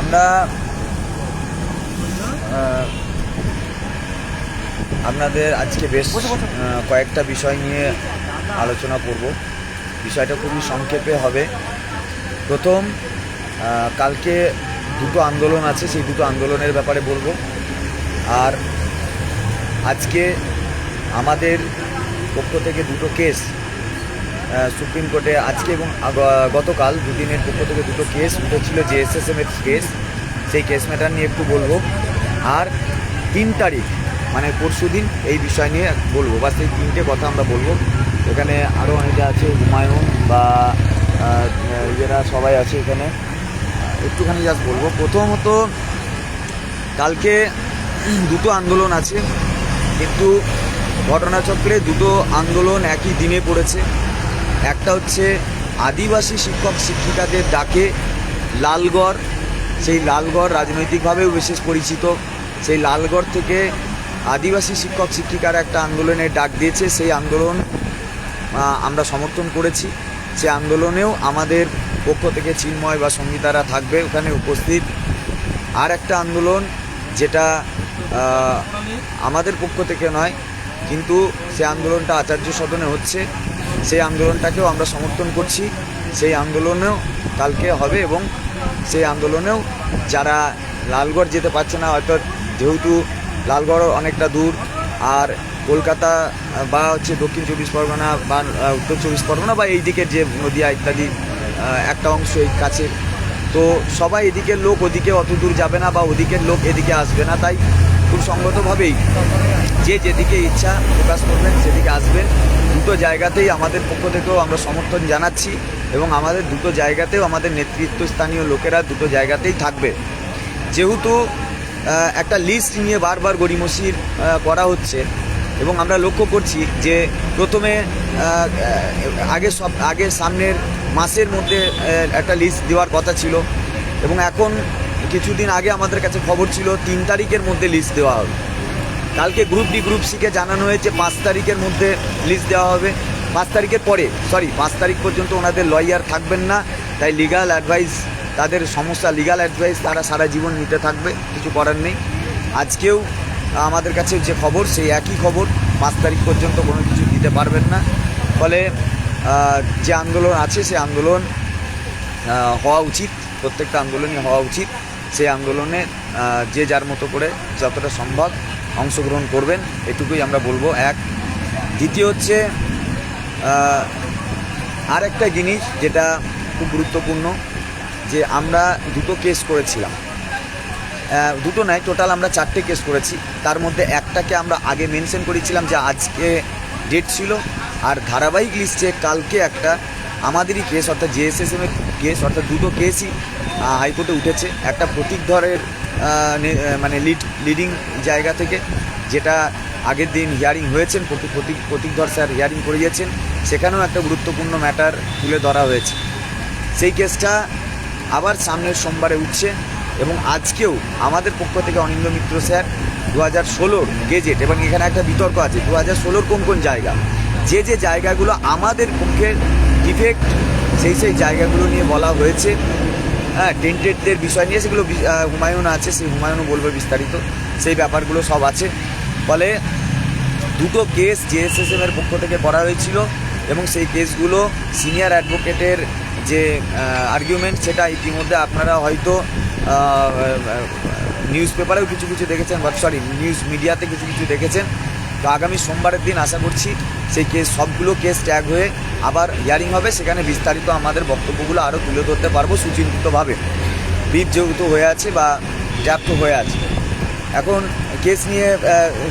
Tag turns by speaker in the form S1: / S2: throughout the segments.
S1: আমরা আপনাদের আজকে বেশ কয়েকটা বিষয় নিয়ে আলোচনা করব। বিষয়টা খুবই সংক্ষেপে হবে। প্রথম কালকে দুটো আন্দোলন আছে সেই দুটো আন্দোলনের ব্যাপারে বলব। আর আজকে আমাদের পক্ষ থেকে দুটো কেস সুপ্রিম কোর্টে আজকে এবং গতকাল দুদিনের পক্ষ থেকে দুটো কেস উঠেছিল যে এসএসএম এর কেস। সেই কেস ম্যাটার নিয়ে একটু বলব। আর তিন তারিখ মানে পরশু দিন এই বিষয় নিয়ে বলব। বা সেই তিনটে কথা আমরা বলব। এখানে আরও অনেকে আছে, হুমায়ুন বা এরা সবাই আছে এখানে। একটুখানি জাস্ট বলব। প্রথমত, কালকে দুটো আন্দোলন আছে। কিন্তু ঘটনাচক্রে দুটো আন্দোলন একই দিনে পড়েছে। একটা হচ্ছে আদিবাসী শিক্ষক শিক্ষিকাদের ডাকে লালগড়। সেই লালগড় রাজনৈতিকভাবেও বিশেষ পরিচিত। সেই লালগড় থেকে আদিবাসী শিক্ষক শিক্ষিকারা একটা আন্দোলনের ডাক দিয়েছে। সেই আন্দোলন আমরা সমর্থন করেছি। সে আন্দোলনেও আমাদের পক্ষ থেকে চিন্ময় বা সঙ্গীতারা থাকবে। ওখানে উপস্থিত। আর একটা আন্দোলন যেটা আমাদের পক্ষ থেকে নয়, কিন্তু সে আন্দোলনটা আচার্য সদনে হচ্ছে। সেই আন্দোলনটাকেও আমরা সমর্থন করছি। সেই আন্দোলনেও কালকে হবে এবং সেই আন্দোলনেও যারা লালগড় যেতে পারছে না, হয়তো যেহেতু লালগড় অনেকটা দূর, আর কলকাতা বা হচ্ছে দক্ষিণ চব্বিশ পরগনা বা উত্তর চব্বিশ পরগনা বা এই দিকের যে নদিয়া ইত্যাদি একটা অংশ এই কাছে। তো সবাই এদিকের লোক ওদিকে অত দূর যাবে না বা ওদিকের লোক এদিকে আসবে না। তাই খুব সঙ্গতভাবেই যে যেদিকে ইচ্ছা প্রকাশ করবেন, সেদিকে আসবেন। দুটো জায়গাতেই আমাদের পক্ষ থেকেও আমরা সমর্থন জানাচ্ছি এবং আমাদের দুটো জায়গাতেও আমাদের নেতৃত্বস্থানীয় লোকেরা দুটো জায়গাতেই থাকবে। যেহেতু একটা লিস্ট নিয়ে বারবার গড়িমসির করা হচ্ছে এবং আমরা লক্ষ্য করছি যে প্রথমে আগে সব, আগে সামনের মাসের মধ্যে একটা লিস্ট দেওয়ার কথা ছিল এবং এখন কিছুদিন আগে আমাদের কাছে খবর ছিল, তিন তারিখের মধ্যে লিস্ট দেওয়া হবে। কালকে গ্রুপ ডি গ্রুপ সিকে জানানো হয়েছে, পাঁচ তারিখের মধ্যে লিস্ট দেওয়া হবে। পাঁচ তারিখের পরে সরি পাঁচ তারিখ পর্যন্ত ওনাদের লয়ার থাকবেন না, তাই লিগাল অ্যাডভাইস তাদের সমস্যা লিগাল অ্যাডভাইস তারা সারা জীবন নিতে থাকবে, কিছু করার নেই। আজকেও আমাদের কাছে যে খবর, সেই একই খবর, পাঁচ তারিখ পর্যন্ত কোনো কিছু দিতে পারবেন না। ফলে যে আন্দোলন আছে, সে আন্দোলন হওয়া উচিত, প্রত্যেকটা আন্দোলনই হওয়া উচিত। সেই আন্দোলনে যে যার মতো করে যতটা সম্ভব অংশগ্রহণ করবেন এটুকুই আমরা বলব। এক। দ্বিতীয় হচ্ছে আর একটা জিনিস যেটা খুব গুরুত্বপূর্ণ যে আমরা দুটো কেস করেছিলাম। দুটো নয় টোটাল আমরা চারটে কেস করেছি। তার মধ্যে একটাকে আমরা আগে মেনশন করেছিলাম যে আজকে ডেট ছিল আর ধারাবাহিক লিস্টে কালকে একটা আমাদেরই কেস অর্থাৎ জেএসএসএম এর কেস অর্থাৎ দুটো কেসই হাইকোর্টে উঠেছে। একটা নে- আহ, মানে লিড লিডিং জায়গা থেকে যেটা আগের দিন হিয়ারিং হয়েছেন প্রতীক প্রতীক প্রতীকধর স্যার হিয়ারিং করে করিয়েছেন, সেখানেও একটা গুরুত্বপূর্ণ ম্যাটার তুলে ধরা হয়েছে। সেই কেসটা আবার সামনের সোমবারে উঠছে এবং আজকেও আমাদের পক্ষ থেকে অনিন্দ মিত্র স্যার দু হাজার ষোলোর গেজেট এবং এখানে একটা বিতর্ক আছে দু হাজার ষোলোর কোন কোন জায়গা? যে যে জায়গাগুলো আমাদের পক্ষের ডিফেক্ট সেই সেই জায়গাগুলো নিয়ে বলা হয়েছে। হ্যাঁ টেন্টেডদের বিষয় নিয়ে সেগুলো হুমায়ুন আছে সেই হুমায়ুনও বলবে বিস্তারিত। সেই ব্যাপারগুলো সব আছে। ফলে দুটো কেস জেএসএসএম এর পক্ষ থেকে করা হয়েছিল এবং সেই কেসগুলো সিনিয়র অ্যাডভোকেটের যে আর্গুমেন্ট সেটা ইতিমধ্যে আপনারা হয়তো নিউজ পেপারেও কিছু কিছু দেখেছেন, বা সরি নিউজ মিডিয়াতে কিছু কিছু দেখেছেন। তো আগামী সোমবারের দিন আশা করছি সেই কেস, সবগুলো কেস ট্যাগ হয়ে আবার হিয়ারিং হবে। সেখানে বিস্তারিত আমাদের বক্তব্যগুলো আরও তুলে ধরতে পারব সুচিন্তিতভাবে বিপ যেহেতু হয়ে আছে বা ট্যাপ্ট হয়ে আছে। এখন কেস নিয়ে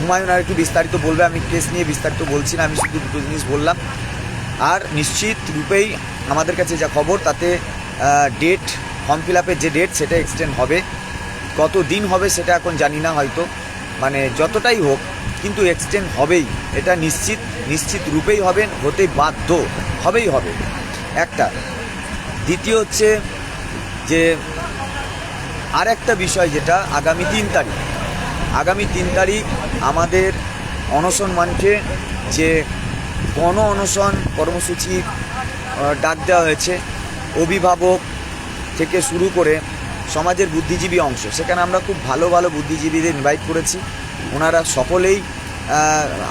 S1: হুমায়ুন আর একটু বিস্তারিত বলবে, আমি কেস নিয়ে বিস্তারিত বলছি না, আমি শুধু দুটো জিনিস বললাম। আর নিশ্চিত রূপেই আমাদের কাছে যা খবর, তাতে ডেট ফর্ম ফিল আপের যে ডেট সেটা এক্সটেন্ড হবে। কত দিন হবে সেটা এখন জানি না হয়তো। মানে যতটাই হোক কিন্তু এক্সটেন্ড হবেই। এটা নিশ্চিত নিশ্চিত রূপেই হবে, হতে বাধ্য হবেই হবে। একটা। দ্বিতীয় হচ্ছে যে আর একটা বিষয় যেটা আগামী তিন তারিখ। আগামী তিন তারিখ আমাদের অনশন মঞ্চে যে গণ অনশন কর্মসূচি ডাক দেওয়া হয়েছে, অভিভাবক থেকে শুরু করে সমাজের বুদ্ধিজীবী অংশ। সেখানে আমরা খুব ভালো ভালো বুদ্ধিজীবীদের ইনভাইট করেছি। ওনারা সকলেই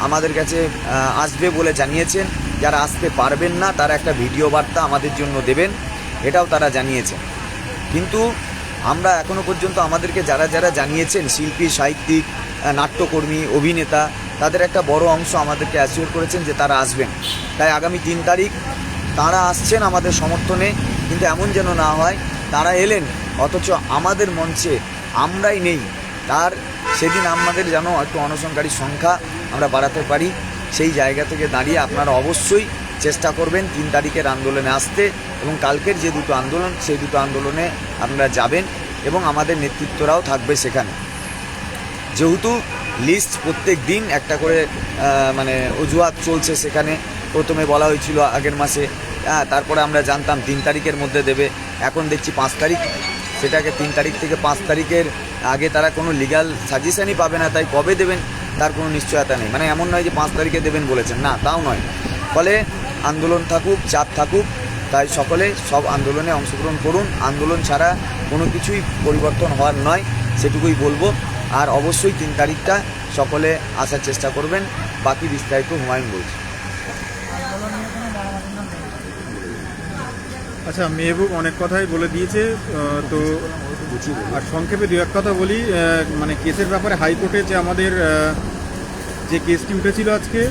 S1: আমাদের কাছে আসবে বলে জানিয়েছেন। যারা আসতে পারবেন না, তারা একটা ভিডিও বার্তা আমাদের জন্য দেবেন, এটাও তারা জানিয়েছেন। কিন্তু আমরা এখনও পর্যন্ত আমাদেরকে যারা যারা জানিয়েছেন, শিল্পী, সাহিত্যিক নাট্যকর্মী, অভিনেতা, তাদের একটা বড় অংশ আমাদেরকে অ্যাসিওর করেছেন যে তারা আসবেন। তাই আগামী তিন তারিখ তারা আসছেন আমাদের সমর্থনে, কিন্তু এমন যেন না হয়, তারা এলেন, অথচ আমাদের মঞ্চে আমরাই নেই। তার সেদিন আমাদের যেন একটু অনশনকারী সংখ্যা আমরা বাড়াতে পারি, সেই জায়গা থেকে দাঁড়িয়ে আপনারা অবশ্যই চেষ্টা করবেন তিন তারিখের আন্দোলনে আসতে এবং কালকের যে দুটো আন্দোলন, সেই দুটো আন্দোলনে আপনারা যাবেন এবং আমাদের নেতৃত্বরাও থাকবে সেখানে। যেহেতু লিস্ট প্রত্যেক দিন একটা করে মানে অজুহাত চলছে সেখানে। প্রথমে বলা হয়েছিল আগের মাসে হ্যাঁ তারপরে আমরা জানতাম তিন তারিখের মধ্যে দেবে, এখন দেখছি পাঁচ তারিখ। সেটাকে তিন তারিখ থেকে পাঁচ তারিখের আগে তারা কোনো লিগাল সাজেশনই পাবে না, তাই কবে দেবেন তার কোনো নিশ্চয়তা নেই। মানে এমন নয় যে পাঁচ তারিখে দেবেন বলেছেন, না, তাও নয়। ফলে আন্দোলন থাকুক, চাপ থাকুক, তাই সকলে সব আন্দোলনে অংশগ্রহণ করুন। আন্দোলন ছাড়া কোনো কিছুই পরিবর্তন হওয়ার নয়, সেটুকুই বলব। আর অবশ্যই তিন তারিখটা সকলে আসার চেষ্টা করবেন। বাকি বিস্তারিত হুমায়ুন বলছি।
S2: আচ্ছা মেহবুব অনেক কথাই বলে দিয়েছে তো আর সংক্ষেপে দু এক কথা বলি মানে কেসের ব্যাপারে হাইকোর্টে যে আমাদের যে কেসটি উঠেছিল আজকে,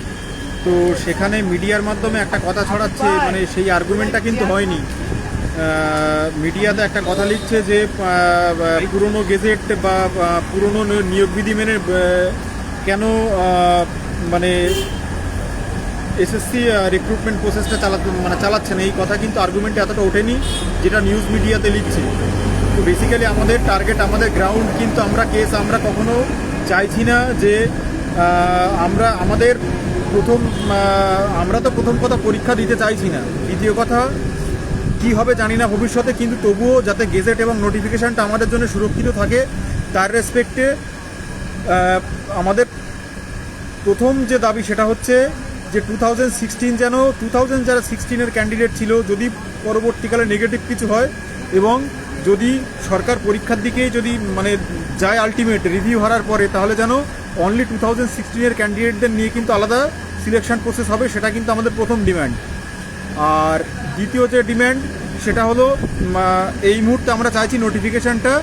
S2: তো সেখানে মিডিয়ার মাধ্যমে একটা কথা ছড়াচ্ছে মানে সেই আর্গুমেন্টটা কিন্তু হয়নি। মিডিয়াতে একটা কথা লিখছে যে পুরনো গেজেট বা পুরনো নিয়োগ বিধি মেনে কেন মানে এসএসসি রিক্রুটমেন্ট প্রসেসটা চালাতে মানে চালাচ্ছেন। এই কথা কিন্তু আর্গুমেন্টে এতটা ওঠেনি যেটা নিউজ মিডিয়াতে লিখছে। তো বেসিক্যালি আমাদের টার্গেট আমাদের গ্রাউন্ড কিন্তু আমরা কেস আমরা কখনো চাইছি না যে আমরা আমাদের প্রথম আমরা তো প্রথম কথা পরীক্ষা দিতে চাইছি না। দ্বিতীয় কথা, কি হবে জানি না ভবিষ্যতে, কিন্তু তবুও যাতে গেজেট এবং নোটিফিকেশানটা আমাদের জন্য সুরক্ষিত থাকে, তার রেসপেক্টে আমাদের প্রথম যে দাবি সেটা হচ্ছে যে টু থাউজেন্ড সিক্সটিন যেন টু থাউজেন্ড যারা সিক্সটিনের ক্যান্ডিডেট ছিল, যদি পরবর্তীকালে নেগেটিভ কিছু হয় এবং যদি সরকার পরীক্ষার দিকেই যদি মানে যায় আলটিমেট রিভিউ হারার পরে, তাহলে যেন অনলি টু থাউজেন্ড সিক্সটিনের ক্যান্ডিডেটদের নিয়ে কিন্তু আলাদা সিলেকশন প্রসেস হবে, সেটা কিন্তু আমাদের প্রথম ডিম্যান্ড আর দ্বিতীয় যে ডিম্যান্ড সেটা হলো এই মুহূর্তে আমরা চাইছি নোটিফিকেশানটা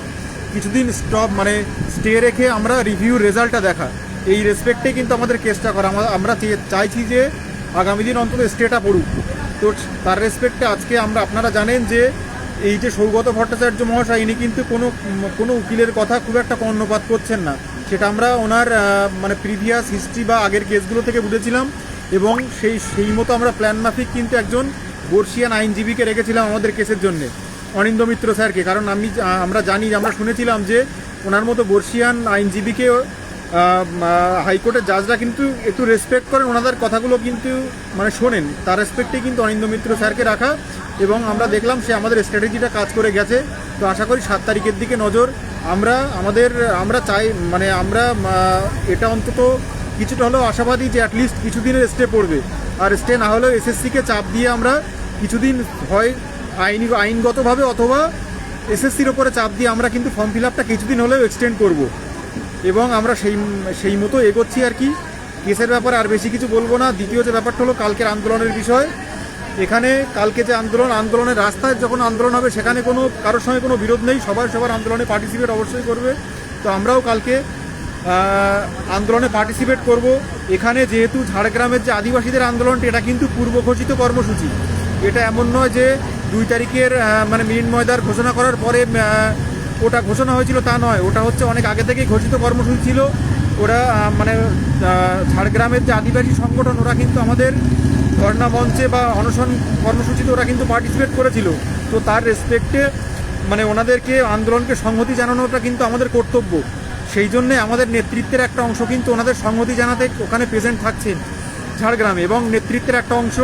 S2: কিছুদিন স্টপ মানে স্টে রেখে আমরা রিভিউ রেজাল্টটা দেখা। এই রেসপেক্টে কিন্তু আমাদের কেসটা করা। আমরা- চাইছি যে আগামী দিন অন্তত স্টেটা পড়ুক। তো তার রেসপেক্টে আজকে আমরা, আপনারা জানেন যে এই যে সৌগত ভট্টাচার্য মহাশয়, ইনি কিন্তু কোনো কোনো উকিলের কথা খুব একটা কর্ণপাত করছেন না। সেটা আমরা ওনার মানে প্রিভিয়াস হিস্ট্রি বা আগের কেসগুলো থেকে বুঝেছিলাম এবং সেই সেই মতো আমরা প্ল্যান মাফিক কিন্তু একজন বর্ষিয়ান আইনজীবীকে রেখেছিলাম আমাদের কেসের জন্যে, অনিন্দ মিত্র স্যারকে। কারণ আমি আমরা জানি, আমরা শুনেছিলাম যে ওনার মতো বর্ষিয়ান আইনজীবীকে হাইকোর্টের জাজরা কিন্তু একটু রেসপেক্ট করেন, ওনাদের কথাগুলো কিন্তু মানে শোনেন। তার রেসপেক্টে কিন্তু অনিন্দ মিত্র স্যারকে রাখা এবং আমরা দেখলাম সে আমাদের স্ট্র্যাটেজিটা কাজ করে গেছে। তো আশা করি সাত তারিখের দিকে নজর। আমরা, আমাদের, আমরা চাই মানে আমরা এটা অন্তত কিছুটা হলেও আশাবাদী যে অ্যাটলিস্ট কিছুদিনের স্টে পড়বে। আর স্টে না হলেও এসএসসিকে চাপ দিয়ে আমরা কিছুদিন হয় আইনি, আইনগতভাবে অথবা এসএসসির ওপরে চাপ দিয়ে আমরা কিন্তু ফর্ম ফিল আপটা কিছুদিন হলেও এক্সটেন্ড করব। এবং আমরা সেই সেই মতো এগোচ্ছি আর কি। কেসের ব্যাপারে আর বেশি কিছু বলব না। দ্বিতীয় যে ব্যাপারটা হলো, কালকের আন্দোলনের বিষয়। এখানে কালকে যে আন্দোলন, আন্দোলনের রাস্তায় যখন আন্দোলন হবে, সেখানে কোনো, কারোর সঙ্গে কোনো বিরোধ নেই। সবাই সবার আন্দোলনে পার্টিসিপেট অবশ্যই করবে। তো আমরাও কালকে আন্দোলনে পার্টিসিপেট করব। এখানে যেহেতু ঝাড়গ্রামের যে আদিবাসীদের আন্দোলনটি, এটা কিন্তু পূর্ব ঘোষিত কর্মসূচি। এটা এমন নয় যে দুই তারিখের মানে মিরিন ময়দার ঘোষণা করার পরে ওটা ঘোষণা হয়েছিল তা নয়। ওটা হচ্ছে অনেক আগে থেকেই ঘোষিত কর্মসূচি ছিল। ওরা মানে ঝাড়গ্রামের যে আদিবাসী সংগঠন, ওরা কিন্তু আমাদের ধর্ণা মঞ্চে বা অনশন কর্মসূচিতে ওরা কিন্তু পার্টিসিপেট করেছিল। তো তার রেসপেক্টে মানে ওনাদেরকে আন্দোলনকে সংহতি জানানোটা কিন্তু আমাদের কর্তব্য। সেই জন্যে আমাদের নেতৃত্বের একটা অংশ কিন্তু ওনাদের সংহতি জানাতে ওখানে প্রেজেন্ট থাকছেন ঝাড়গ্রামে। এবং নেতৃত্বের একটা অংশ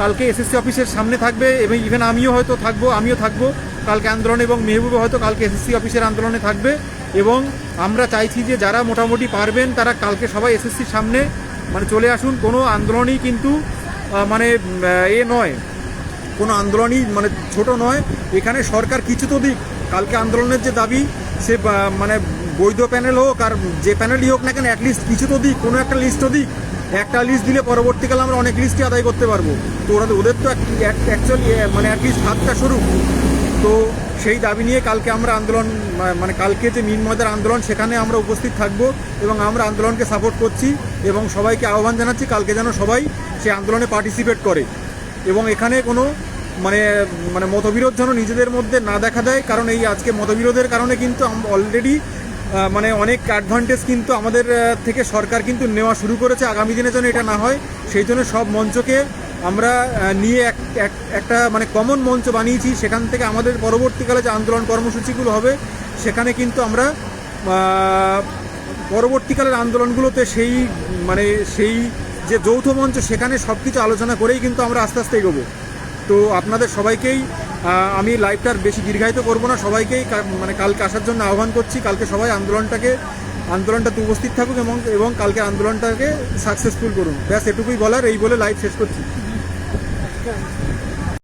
S2: কালকে এসএসসি অফিসের সামনে থাকবে এবং ইভেন আমিও হয়তো থাকব, আমিও থাকব। কালকে আন্দোলন এবং মেহবুবে হয়তো কালকে এসএসসি অফিসের আন্দোলনে থাকবে এবং আমরা চাইছি যে যারা মোটামুটি পারবেন, তারা কালকে সবাই এসএসসির সামনে মানে চলে আসুন। কোনো আন্দোলনই কিন্তু মানে এ নয়। কোনো আন্দোলনই মানে ছোট নয়। এখানে সরকার কিছু তো দিক। কালকে আন্দোলনের যে দাবি, সে মানে বৈধ প্যানেল হোক আর যে প্যানেলই হোক না কেন অ্যাটলিস্ট কিছু তো দিক। কোনো একটা লিস্টও দিক। একটা লিস্ট দিলে পরবর্তীকালে আমরা অনেক লিস্টই আদায় করতে পারব। তো ওরা ওদের তো অ্যাকচুয়ালি মানে অ্যাটলিস্ট হাতটা সরুক। তো সেই দাবি নিয়ে কালকে আমরা আন্দোলন মানে কালকে যে মিন ময়দার আন্দোলন, সেখানে আমরা উপস্থিত থাকব এবং আমরা আন্দোলনকে সাপোর্ট করছি এবং সবাইকে আহ্বান জানাচ্ছি কালকে যেন সবাই সেই আন্দোলনে পার্টিসিপেট করে। এবং এখানে কোনো মানে মানে মতবিরোধ যেন নিজেদের মধ্যে না দেখা দেয়, কারণ এই আজকে মতবিরোধের কারণে কিন্তু অলরেডি মানে অনেক অ্যাডভান্টেজ কিন্তু আমাদের থেকে সরকার কিন্তু নেওয়া শুরু করেছে। আগামী দিনে যেন এটা না হয়, সেই জন্য সব মঞ্চকে আমরা নিয়ে এক, এক- একটা মানে কমন মঞ্চ বানিয়েছি। সেখান থেকে আমাদের পরবর্তীকালে যে আন্দোলন কর্মসূচিগুলো হবে, সেখানে কিন্তু আমরা পরবর্তীকালের আন্দোলনগুলোতে সেই মানে সেই যে যৌথ মঞ্চ, সেখানে সব কিছু আলোচনা করেই কিন্তু আমরা আস্তে আস্তে এগোবো। তো আপনাদের সবাইকেই আমি লাইভটার বেশি দীর্ঘায়িত করব না। সবাইকেই মানে কালকে আসার জন্য আহ্বান করছি। কালকে সবাই আন্দোলনটাকে, আন্দোলনটাতে উপস্থিত থাকুক এবং এবং কালকে আন্দোলনটাকে সাকসেসফুল করুন। ব্যাস, এটুকুই বলার, এই বলে লাইভ শেষ করছি।